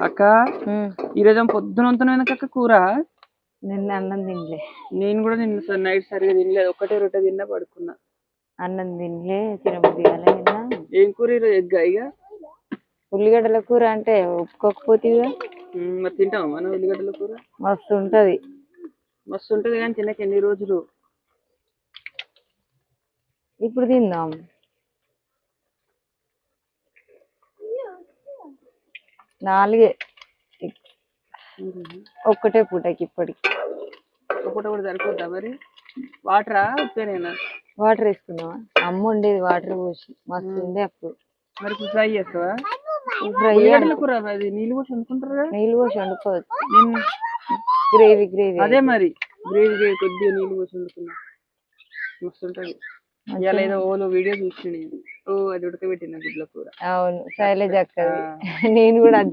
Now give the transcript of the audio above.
అక్క ఈరోజు పొద్దున వంతున అక్క కూర? నిన్న అన్నం తినలే. నేను కూడా నిన్న నైట్ సరిగా తినలేదు. ఒకటే రొట్టె తిన్నా పడుకున్నా. అన్నం తినలే తినబుద్ధి నిన్న. ఏం కూర ఈరోజు? ఎగ్ ఇక ఉల్లిగడ్డల కూర అంటే ఒప్పుకోకపోతేగా ఉమ్, మరి తింటావా మనం ఉల్లిగడ్డల కూర? మస్తు ఉంటది మస్తు ఉంటుంది కానీ తినక ఎన్ని రోజులు? ఇప్పుడు తిందాం. నాలుగే. ఒక్కటే పూటకి ఇప్పటికి. ఒకటి కూడా సరిపోద్దా మరి? వాటరా? వాటర్ వేసుకుందామా అమ్మ ఉండేది వాటర్ పోసి. మస్తు ఉండే అప్పుడు. మరి ఫ్రై చేస్తావా? ఫ్రై ఉల్లిగడ్డల కూర అది నీళ్ళు పోసి నీళ్ళు పోసి వండుకోవచ్చు గ్రేవీ గ్రేవీ అదే మరి. గ్రేవీ గ్రేవీ కొద్దిగా నీళ్ళు పోసి వండుకున్నా. మస్తు ఉంటుంది. ఇవాళ ఏదో ఓలో వీడియో చూసి ఓ అది ఉడకబెట్టిన గుడ్ల కూర. అవును. శైలజ నేను కూడా